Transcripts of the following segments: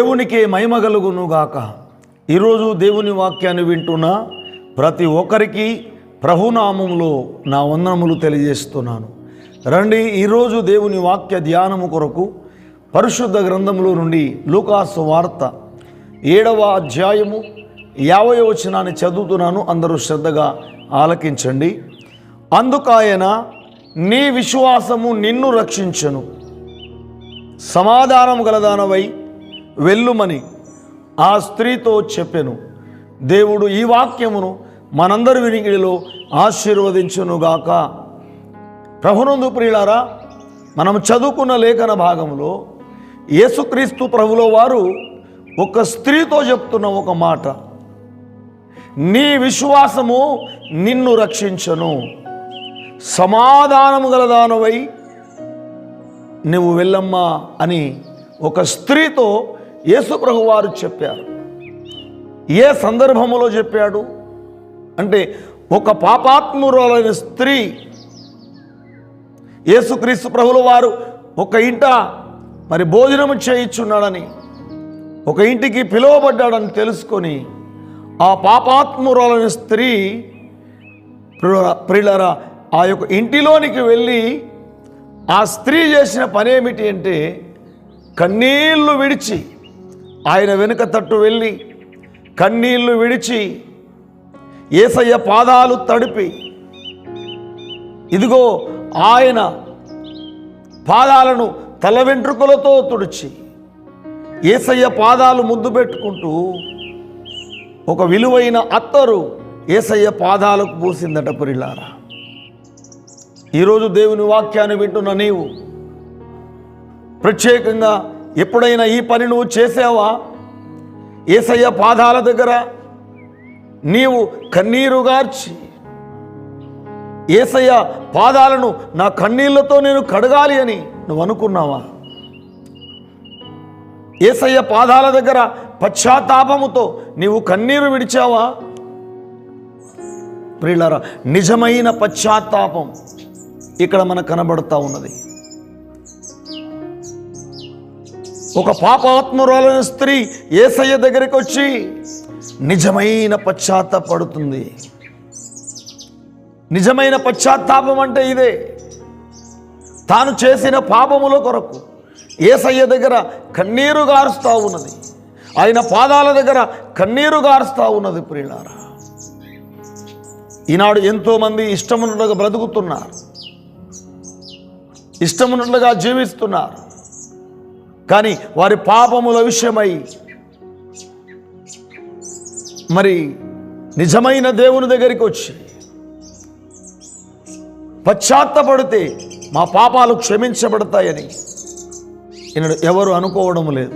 దేవునికి మహిమ కలుగునుగాక. ఈరోజు దేవుని వాక్యాన్ని వింటున్న ప్రతి ఒక్కరికి ప్రభునామంలో నా వందనములు తెలియజేస్తున్నాను. రండి ఈరోజు దేవుని వాక్య ధ్యానము కొరకు పరిశుద్ధ గ్రంథములో నుండి లూకాసు వార్త ఏడవ అధ్యాయము యాభై వచనాన్ని చదువుతున్నాను. అందరూ శ్రద్ధగా ఆలకించండి. అందుకాయన నీ విశ్వాసము నిన్ను రక్షించను. సమాధానం గలదానవై వెళ్ళుమని ఆ స్త్రీతో చెప్పెను. దేవుడు ఈ వాక్యమును మనందరి వినికిడిలో ఆశీర్వదించునుగాక. ప్రభునందు ప్రియులారా మనం చదువుకున్న లేఖన భాగంలో యేసుక్రీస్తు ప్రభులో వారు ఒక స్త్రీతో చెప్తున్న ఒక మాట. నీ విశ్వాసము నిన్ను రక్షించను. సమాధానము గలదానవై నువ్వు వెళ్ళమ్మా అని ఒక స్త్రీతో యేసుప్రభు వారు చెప్పారు. ఏ సందర్భములో చెప్పాడు? అంటే ఒక పాపాత్మురాలైన స్త్రీ యేసుక్రీస్తు ప్రభుల వారు ఒక ఇంట మరి భోజనము చేయించున్నాడని ఒక ఇంటికి పిలువబడ్డాడని తెలుసుకొని ఆ పాపాత్మురాలైన స్త్రీ ప్రియుల- ఆ యొక్క ఇంటిలోనికి వెళ్ళి ఆ స్త్రీ చేసిన పని ఏమిటి అంటే కన్నీళ్ళు విడిచి ఆయన వెనుక తట్టు వెళ్ళి కన్నీళ్ళు విడిచి ఏసయ్య పాదాలు తడిపి ఇదిగో ఆయన పాదాలను తల వెంట్రుకలతో తుడిచి ఏసయ్య పాదాలు ముద్దు పెట్టుకుంటూ ఒక విలువైన అత్తరు ఏసయ్య పాదాలకు పూసిందట పురిలారా. ఈరోజు దేవుని వాక్యాన్ని వింటున్న నీవు ప్రత్యేకంగా ఎప్పుడైనా ఈ పని నువ్వు చేసావా? ఏసయ్య పాదాల దగ్గర నీవు కన్నీరుగార్చి ఏసయ్య పాదాలను నా కన్నీళ్ళతో నేను కడగాలి అని నువ్వు అనుకున్నావా? ఏసయ్య పాదాల దగ్గర పశ్చాత్తాపముతో నీవు కన్నీరు విడిచావా? ప్రియులారా నిజమైన పశ్చాత్తాపం ఇక్కడ మనకు కనబడుతూ ఉన్నది. ఒక పాపాత్మురాలైన స్త్రీ ఏసయ్య దగ్గరికి వచ్చి నిజమైన పశ్చాత్తాపడుతుంది. నిజమైన పశ్చాత్తాపం అంటే ఇదే. తాను చేసిన పాపముల కొరకు ఏసయ్య దగ్గర కన్నీరు గారుస్తూ ఉన్నది. ఆయన పాదాల దగ్గర కన్నీరు గారుస్తూ ఉన్నది ప్రియులారా. ఈనాడు ఎంతోమంది ఇష్టమున్నట్లుగా బ్రతుకుతున్నారు. ఇష్టమున్నట్లుగా జీవిస్తున్నారు. కానీ వారి పాపముల విషయమై మరి నిజమైన దేవుని దగ్గరికి వచ్చి పశ్చాత్తపడితే మా పాపాలు క్షమించబడతాయని. ఈనాడు ఎవరు అనుకోవడం లేదు.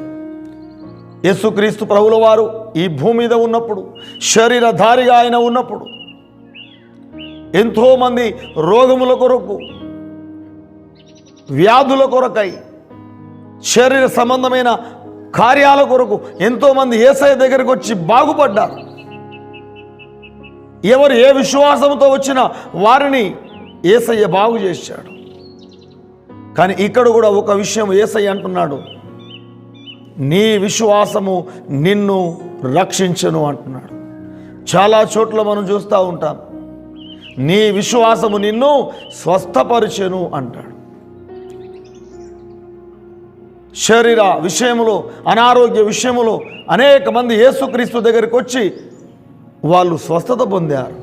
యేసుక్రీస్తు ప్రభుల వారు ఈ భూమి మీద ఉన్నప్పుడు శరీరధారిగా ఆయన ఉన్నప్పుడు ఎంతోమంది రోగముల కొరకు వ్యాధుల కొరకై శరీర సంబంధమైన కార్యాల కొరకు ఎంతోమంది ఏసఐ దగ్గరికి వచ్చి బాగుపడ్డారు. ఎవరు ఏ విశ్వాసంతో వచ్చినా వారిని ఏసయ్య బాగు చేశాడు. కానీ ఇక్కడ కూడా ఒక విషయం ఏసయ్య అంటున్నాడు. నీ విశ్వాసము నిన్ను రక్షించను అంటున్నాడు. చాలా చోట్ల మనం చూస్తూ ఉంటాం. నీ విశ్వాసము నిన్ను స్వస్థపరిచెను అంటాడు. శరీర విషయములో అనారోగ్య విషయములో అనేక మంది యేసుక్రీస్తు దగ్గరికి వచ్చి వాళ్ళు స్వస్థత పొందారు.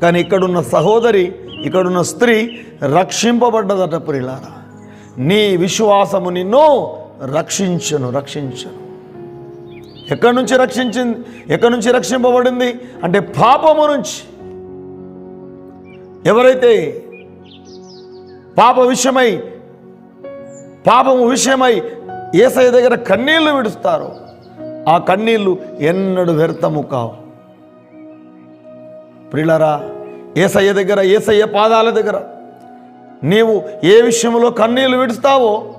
కానీ ఇక్కడున్న సహోదరి ఇక్కడున్న స్త్రీ రక్షింపబడ్డదట ప్రిలారా. నీ విశ్వాసము నిన్ను రక్షించను రక్షించను. ఎక్కడి నుంచి రక్షించింది ఎక్కడి నుంచి రక్షింపబడింది? అంటే పాపము నుంచి. ఎవరైతే పాప విషయమై పాపము విషయమై ఏసయ్య దగ్గర కన్నీళ్ళు విడుస్తారు. ఆ కన్నీళ్ళు ఎన్నడు వ్యర్థము కావు. ప్రిలరా ఏసయ్య దగ్గర ఏసయ్య పాదాల దగ్గర నీవు ఏ విషయంలో కన్నీళ్ళు విడుస్తావో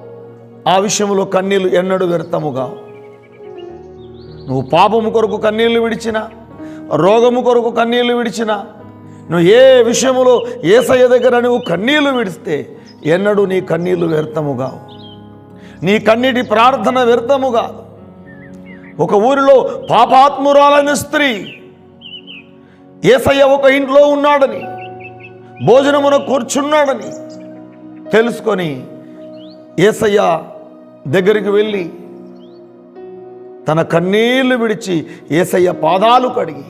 ఆ విషయంలో కన్నీళ్ళు ఎన్నడు వ్యర్థము కావు. నువ్వు పాపము కొరకు కన్నీళ్ళు విడిచినా రోగము కొరకు కన్నీళ్ళు విడిచినా నువ్వు ఏ విషయములో ఏసయ్య దగ్గర నువ్వు కన్నీళ్ళు విడిస్తే ఎన్నడూ నీ కన్నీళ్ళు వ్యర్థము కావు. నీ కన్నీటి ప్రార్థన వ్యర్థము కాదు. ఒక ఊరిలో పాపాత్మురాలైన స్త్రీ ఏసయ్య ఒక ఇంట్లో ఉన్నాడని భోజనమున కూర్చున్నాడని తెలుసుకొని ఏసయ్య దగ్గరికి వెళ్ళి తన కన్నీళ్ళు విడిచి ఏసయ్య పాదాలు కడిగి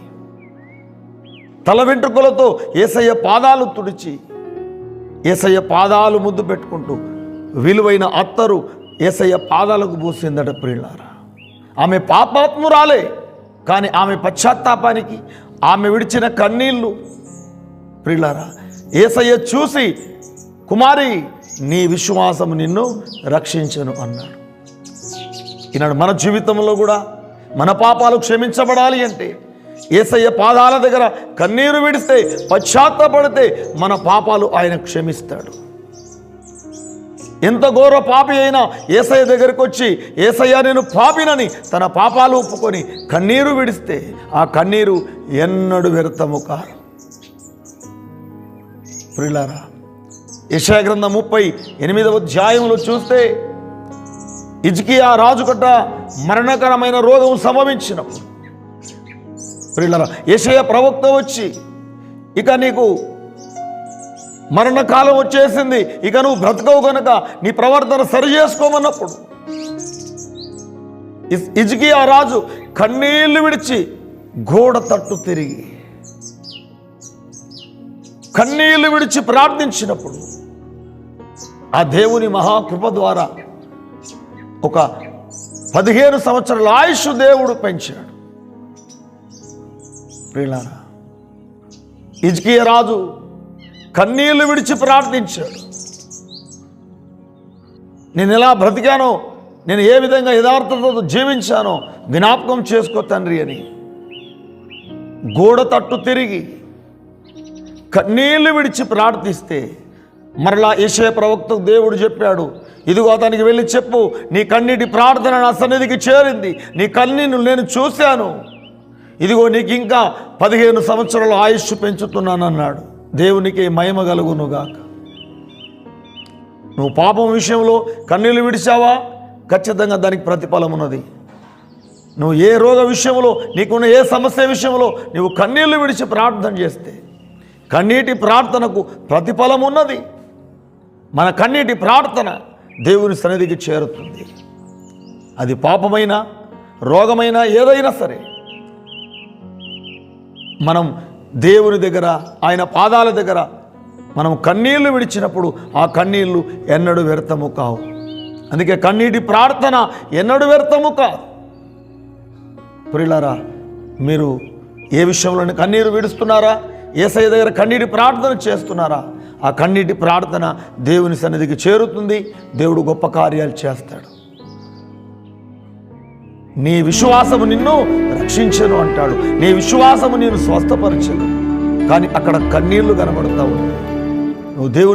తల వెంట్రుకలతో ఏసయ్య పాదాలు తుడిచి ఏసయ్య పాదాలు ముద్దు పెట్టుకుంటూ విలువైన అత్తరు ఏసయ్య పాదాలకు పూసిందట ప్రియులారా. ఆమె పాపాత్మురాలే కానీ ఆమె పశ్చాత్తాపానికి ఆమె విడిచిన కన్నీళ్ళు. ప్రియులారా ఏసయ్య చూసి కుమారి నీ విశ్వాసం నిన్ను రక్షించను అన్నాడు. ఈనాడు మన జీవితంలో కూడా మన పాపాలు క్షమించబడాలి అంటే ఏసయ్య పాదాల దగ్గర కన్నీరు విడిస్తే పశ్చాత్తపడితే మన పాపాలు ఆయన క్షమిస్తాడు. ఎంత ఘోర పాపి అయినా ఏసయ్య దగ్గరికి వచ్చి ఏసయ్య నేను పాపినని తన పాపాలు ఒప్పుకొని కన్నీరు విడిస్తే ఆ కన్నీరు ఎన్నడు వ్యర్థము కారు ప్రిలారా యశయ గ్రంథం ముప్పై ఎనిమిదవ అధ్యాయంలో చూస్తే ఇజ్కియా రాజు కట్ట మరణకరమైన రోగం సంభవించినప్పుడు ప్రిల్లరా యశయ ప్రవక్త వచ్చి ఇక నీకు మరణకాలం వచ్చేసింది. ఇక నువ్వు బ్రతకవు గనక నీ ప్రవర్తన సరి చేసుకోమన్నప్పుడు. ఇస్- ఆ రాజు కన్నీళ్ళు విడిచి గోడ తట్టు తిరిగి కన్నీళ్ళు విడిచి ప్రార్థించినప్పుడు ఆ దేవుని మహాకృప ద్వారా ఒక పదిహేను సంవత్సరాల ఆయుష్ దేవుడు పెంచాడు. ప్రియులారా ఇజ్కియ రాజు కన్నీళ్ళు విడిచి ప్రార్థించాడు. నేను ఎలా బ్రతికానో నేను ఏ విధంగా యథార్థతతో జీవించానో జ్ఞాపకం చేసుకో తండ్రి అని. గోడ తట్టు తిరిగి కన్నీళ్ళు విడిచి ప్రార్థిస్తే మరలా ఏషయ ప్రవక్తకు దేవుడు చెప్పాడు ఇదిగో అతనికి వెళ్ళి చెప్పు నీ కన్నీటి ప్రార్థన నా సన్నిధికి చేరింది నీ కన్నీను నేను చూశాను. ఇదిగో నీకు ఇంకా పదిహేను సంవత్సరాల ఆయుష్ పెంచుతున్నానన్నాడు. దేవునికి మహిమ కలుగునుగాక. నువ్వు పాపం విషయంలో కన్నీళ్ళు విడిచావా? ఖచ్చితంగా దానికి ప్రతిఫలం ఉన్నది. నువ్వు ఏ రోగ విషయంలో నీకున్న ఏ సమస్య విషయంలో నువ్వు కన్నీళ్ళు విడిచి ప్రార్థన చేస్తే కన్నీటి ప్రార్థనకు ప్రతిఫలం ఉన్నది. మన కన్నీటి ప్రార్థన దేవుని సన్నిధికి చేరుతుంది. అది పాపమైన రోగమైన ఏదైనా సరే మనం దేవుని దగ్గర ఆయన పాదాల దగ్గర మనం కన్నీళ్ళు విడిచినప్పుడు ఆ కన్నీళ్ళు ఎన్నడూ వ్యర్థము కావు. అందుకే కన్నీటి ప్రార్థన ఎన్నడూ వ్యర్థము కాదు. ప్రిలరా మీరు ఏ విషయంలో కన్నీరు విడుస్తున్నారా? ఏసై దగ్గర కన్నీటి ప్రార్థన చేస్తున్నారా? ఆ కన్నీటి ప్రార్థన దేవుని సన్నిధికి చేరుతుంది దేవుడు గొప్ప కార్యాలు చేస్తాడు. నీ విశ్వాసము నిన్ను రక్షించను అంటాడు. నీ విశ్వాసము నేను స్వస్థపరచను. కానీ అక్కడ కన్నీళ్ళు కనబడతావు. నువ్వు దేవుని